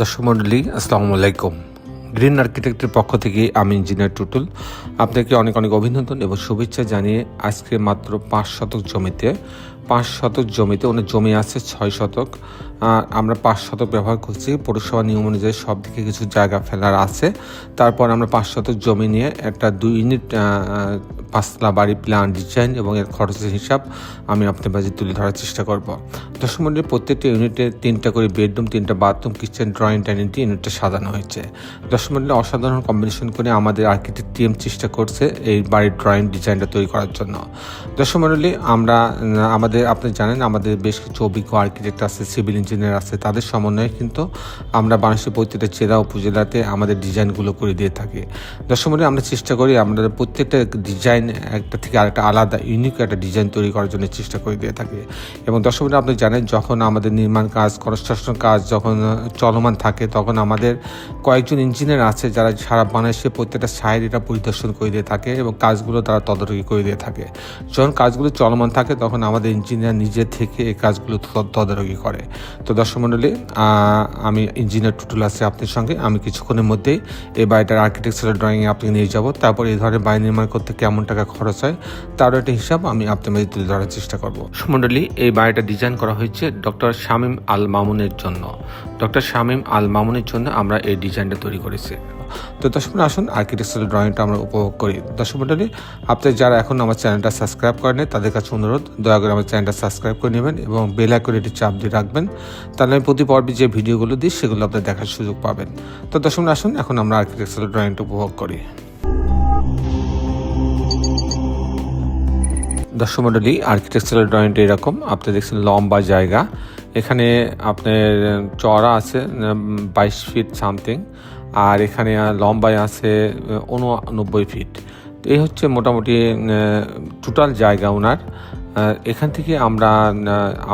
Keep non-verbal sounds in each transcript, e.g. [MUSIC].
দর্শক মণ্ডলী আসসালামু আলাইকুম। গ্রিন আর্কিটেক্টের পক্ষ থেকে আমি ইঞ্জিনিয়ার টুটুল। আপনাকে অনেক অনেক অভিনন্দন এবং শুভেচ্ছা জানিয়ে আজকে মাত্র পাঁচ শতক জমিতে পাঁচ শতক জমিতে ওনার জমি আছে ছয় শতক। আমরা পাঁচ শতক ব্যবহার করছি পৌরসভা নিয়ম অনুযায়ী সব দিকে কিছু জায়গা ফেলার আছে। তারপর আমরা পাঁচ শতক জমি নিয়ে একটা দুই ইউনিট পাঁচতলা বাড়ি প্ল্যান ডিজাইন এবং এর খরচের হিসাব আমি আপনার মাঝে তুলে ধরার চেষ্টা করব। দর্শক মন্ডলী প্রত্যেকটা ইউনিটে তিনটা করে বেডরুম তিনটা বাথরুম কিচেন ড্রয়িং ডাইনিং ইউনিটটা সাজানো হয়েছে। মন্ডলী অসাধারণ কম্বিনেশন করে আমাদের আর্কিটেক্ট টিএম চেষ্টা করছে এই বাড়ির ড্রয়িং ডিজাইনটা তৈরি করার জন্য। মন্ডলী আমরা উম, আমাদের, আপনি জানেন আমাদের বেশ কিছু অভিজ্ঞ আর্কিটেক্ট আছে সিভিল ইঞ্জিনিয়ার আছে, তাদের সমন্বয়ে কিন্তু আমরা বাংলাদেশের প্রত্যেকটা জেলা উপজেলাতে আমাদের ডিজাইনগুলো করে দিয়ে থাকি। মন্ডলী, আমরা চেষ্টা করি আমাদের প্রত্যেকটা ডিজাইন একটা থেকে আরেকটা আলাদা ইউনিক একটা ডিজাইন তৈরি করার জন্য চেষ্টা করে দিয়ে থাকি। এবং মন্ডলী, আপনি জানেন যখন আমাদের নির্মাণ কাজ কনস্ট্রাকশন কাজ যখন চলমান থাকে, তখন আমাদের কয়েকজন ইঞ্জিনিয়ার আছে যারা সারা বাংলাদেশে প্রত্যেকটা সাইড এটা পরিদর্শন করে দিয়ে থাকে এবং কাজগুলো তারা তদারকি করে দিয়ে থাকে। যখন কাজগুলো চলমান থাকে, তখন আমাদের ইঞ্জিনিয়ার নিজে থেকে এই কাজগুলো তদারকি করে। তো দর্শক মণ্ডলী আমি ইঞ্জিনিয়ার টুটুল আছি আপনার সঙ্গে। আমি কিছুক্ষণের মধ্যেই এই বাড়িটার আর্কিটেকচারাল ড্রয়িংয়ে আপনি নিয়ে যাব। তারপর এই ধরনের বাড়ি নির্মাণ করতে কেমন টাকা খরচ হয়, তারও একটা হিসাব আমি মধ্যে তুলে ধরার চেষ্টা করব। মণ্ডলী এই বাড়িটা ডিজাইন করা হয়েছে ডক্টর শামীম আল মামুনের জন্য। ডক্টর শামীম আল মামুনের জন্য আমরা এই ডিজাইনটা তৈরি করেছি। তো দর্শক আসুন আর্কিটেকচারাল ড্রয়িংটা আমরা উপভোগ করি। দর্শক মণ্ডলী আপনি যারা এখন আমার চ্যানেলটা সাবস্ক্রাইব করেন তাদের কাছে অনুরোধ, দয়া করে আমার চ্যানেলটা সাবস্ক্রাইব করে নেবেন এবং বেল আইকনে একটি চাপ দিয়ে রাখবেন। তাহলে আমি প্রতি পর্বে যে ভিডিওগুলো দিই, সেগুলো আপনি দেখার সুযোগ পাবেন। তো দর্শক আসুন, এখন আমরা আর্কিটেকচারাল ড্রয়িংটা উপভোগ করি। দর্শক মণ্ডলী আর্কিটেকচারাল ড্রয়িংটা এরকম, আপনি দেখছেন লম্বা জায়গা। এখানে আপনার চড়া আছে বাইশ ফিট সামথিং আর এখানে লম্বায় আছে উননব্বই ফিট তো এই হচ্ছে মোটামুটি টোটাল জায়গা ওনার। এখান থেকে আমরা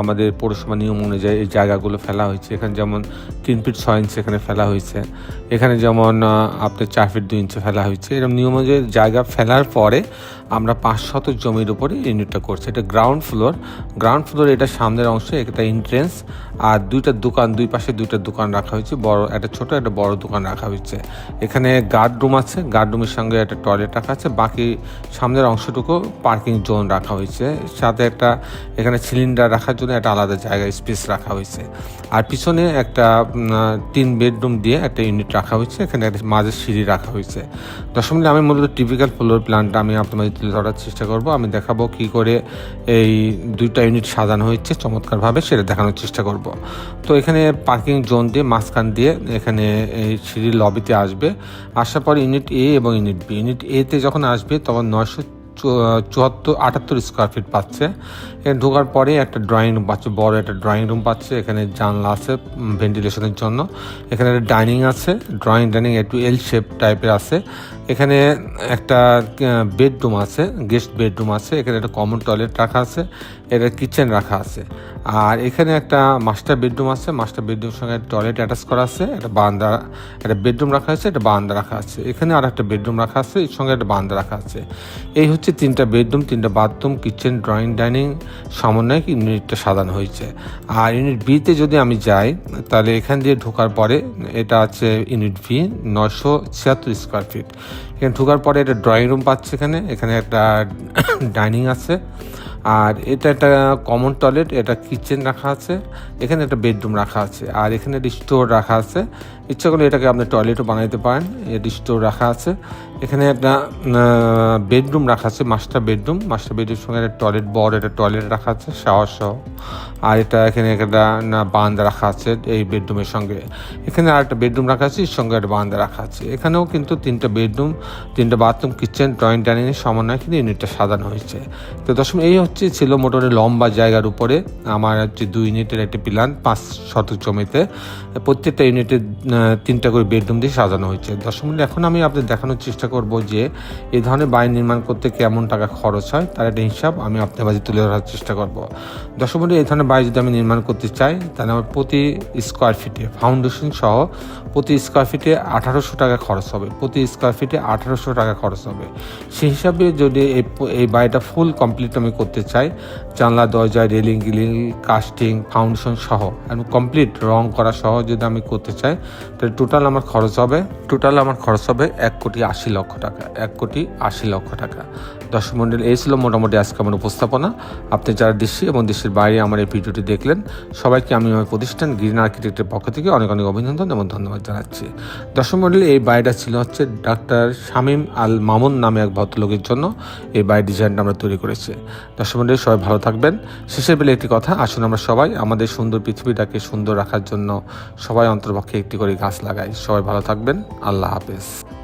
আমাদের পৌরসভা নিয়ম অনুযায়ী এই জায়গাগুলো ফেলা হয়েছে। এখানে যেমন তিন ফিট ছয় ইঞ্চি এখানে ফেলা হয়েছে। এখানে যেমন আপনার চার ফিট দুই ইঞ্চি ফেলা হয়েছে। এরকম নিয়ম অনুযায়ী জায়গা ফেলার পরে আমরা পাঁচ শতক জমির উপরে ইউনিটটা করছি। এটা গ্রাউন্ড ফ্লোর গ্রাউন্ড ফ্লোর এটা সামনের অংশে, একটা এন্ট্রেন্স আর দুইটা দোকান, দুই পাশে দুইটা দোকান রাখা হয়েছে। বড়, একটা ছোট, একটা বড় দোকান রাখা হয়েছে। এখানে গার্ড রুম আছে। গার্ড রুমের সঙ্গে একটা টয়লেট রাখা আছে। বাকি সামনের অংশটুকু পার্কিং জোন রাখা হয়েছে। সাথে একটা এখানে সিলিন্ডার রাখার জন্য একটা আলাদা জায়গায় স্পেস রাখা হয়েছে। আর পিছনে একটা তিন বেডরুম দিয়ে একটা ইউনিট রাখা হয়েছে। এখানে একটা মাঝে সিঁড়ি রাখা হয়েছে। দশম আমি মূলত টিপিক্যাল ফ্লোর প্ল্যানটা আমি আপনাদের তুলে ধরার চেষ্টা করব। আমি দেখাবো কি করে এই দুইটা ইউনিট সাজানো হয়েছে চমৎকারভাবে, সেটা দেখানোর চেষ্টা করব। তো এখানে পার্কিং জোন দিয়ে মাঝখান দিয়ে এখানে এই সিঁড়ির লবিতে আসবে। আসার পর ইউনিট এ এবং ইউনিট বি ইউনিট এতে যখন আসবে, তখন নয়শো চুয়াত্তর, আটাত্তর স্কোয়ার ফিট পাচ্ছে। এখানে ঢোকার পরে একটা ড্রয়িং রুম পাচ্ছে, বড় একটা ড্রয়িং রুম পাচ্ছে, এখানে জানলা আছে ভেন্টিলেশনের জন্য। এখানে একটা ডাইনিং আছে ড্রয়িং ডাইনিং একটু এল শেপ টাইপের আছে। এখানে একটা বেডরুম আছে গেস্ট বেডরুম আছে, এখানে একটা কমন টয়লেট রাখা আছে, এটা কিচেন রাখা আছে। আর এখানে একটা মাস্টার বেডরুম আছে মাস্টার বেডরুমের সঙ্গে টয়লেট অ্যাটাচ করা আছে, একটা বারান্দা, একটা বেডরুম রাখা আছে, একটা বারান্দা রাখা আছে। এখানে আর একটা বেডরুম রাখা আছে, এর সঙ্গে একটা বান্দা রাখা আছে। এই হচ্ছে তিনটা বেডরুম, তিনটা বাথরুম, কিচেন, ড্রয়িং, ডাইনিং, সমন্বয়ে ইউনিটটা সাজানো হয়েছে। আর ইউনিট বিতে যদি আমি যাই, তাহলে এখান দিয়ে ঢোকার পরে এটা আছে ইউনিট ভি নশো ছিয়াত্তর স্কোয়ার ফিট। এখানে ঢোকার পরে এটা ড্রয়িং রুম পাচ্ছে এখানে এখানে একটা [COUGHS] ডাইনিং আছে। আর এটা একটা কমন টয়লেট এটা কিচেন রাখা আছে, এখানে একটা বেডরুম রাখা আছে, আর এখানে একটা স্টোর রাখা আছে। ইচ্ছা করলে এটাকে আপনি টয়লেটও বানাইতে পারেন এর স্টোর রাখা আছে। এখানে একটা বেডরুম রাখা আছে মাস্টার বেডরুম মাস্টার বেডরুমের সঙ্গে একটা টয়লেট বড় একটা টয়লেট রাখা আছে শাওয়ার সহ। আর এটা এখানে একটা, না, বারান্দা রাখা আছে এই বেডরুমের সঙ্গে। এখানে আর একটা বেডরুম রাখা আছে, এর সঙ্গে একটা বান্ধ রাখা আছে। এখানেও কিন্তু তিনটা বেডরুম তিনটা বাথরুম কিচেন ড্রয়িং ডাইনিংয়ের সমন্বয় কিন্তু ইউনিটটা সাজানো হয়েছে। তো দশম এই হচ্ছে ছিল মোটামুটি লম্বা জায়গার উপরে, আমার হচ্ছে দুই ইউনিটের একটি প্ল্যান পাঁচ শতক জমিতে। প্রত্যেকটা ইউনিটে তিনটা করে বেডরুম দিয়ে সাজানো হয়েছে। দশম মিনিট এখন আমি আপনাদের দেখানোর চেষ্টা করব যে এই ধরনের বাড়ি নির্মাণ করতে কেমন টাকা খরচ হয়, তার একটা হিসাব আমি আপনার মাঝে তুলে ধরার চেষ্টা করব। দশম মিনিট এই ধরনের বাড়ি যদি আমি নির্মাণ করতে চাই, তাহলে আমার প্রতি স্কোয়ার ফিটে ফাউন্ডেশন সহ প্রতি স্কোয়ার ফিটে আঠারোশো টাকা খরচ হবে। প্রতি স্কোয়ার ফিটে আঠারোশো টাকা খরচ হবে। সেই হিসাবে যদি এই এই বাড়িটা ফুল কমপ্লিট আমি করতে করতে চাই। জানলা, দরজা, রেলিং, গিলিং কাস্টিং ফাউন্ডেশন সহ। এবং কমপ্লিট রং করা সহ যদি আমি করতে চাই, তাহলে টোটাল আমার খরচ হবে টোটাল আমার খরচ হবে এক কোটি আশি লক্ষ টাকা, এক কোটি আশি লক্ষ টাকা। দর্শক মন্ডল, এই ছিল মোটামুটি আজকে আমার উপস্থাপনা। আপনি যারা দেশে এবং দেশের বাইরে আমার এই ভিডিওটি দেখলেন, সবাইকে আমি আমার প্রতিষ্ঠান গ্রিন আর্কিটেক্টের পক্ষ থেকে অনেক অনেক অভিনন্দন এবং ধন্যবাদ জানাচ্ছি। দর্শক মন্ডলী, এই বাড়িটা ছিল হচ্ছে ডাক্তার শামীম আল মামুন নামে এক ভদ্রলোকের জন্য। এই বাড়ির ডিজাইনটা আমরা তৈরি করেছি। দর্শক মন্ডলী সবাই ভালো থাকবেন। শেষের বেলা একটি কথা, আসুন আমরা সবাই আমাদের সুন্দর পৃথিবীটাকে সুন্দর রাখার জন্য সবাই অন্তর্পক্ষে একটি করে গাছ লাগাই। সবাই ভালো থাকবেন। আল্লাহ হাফেজ।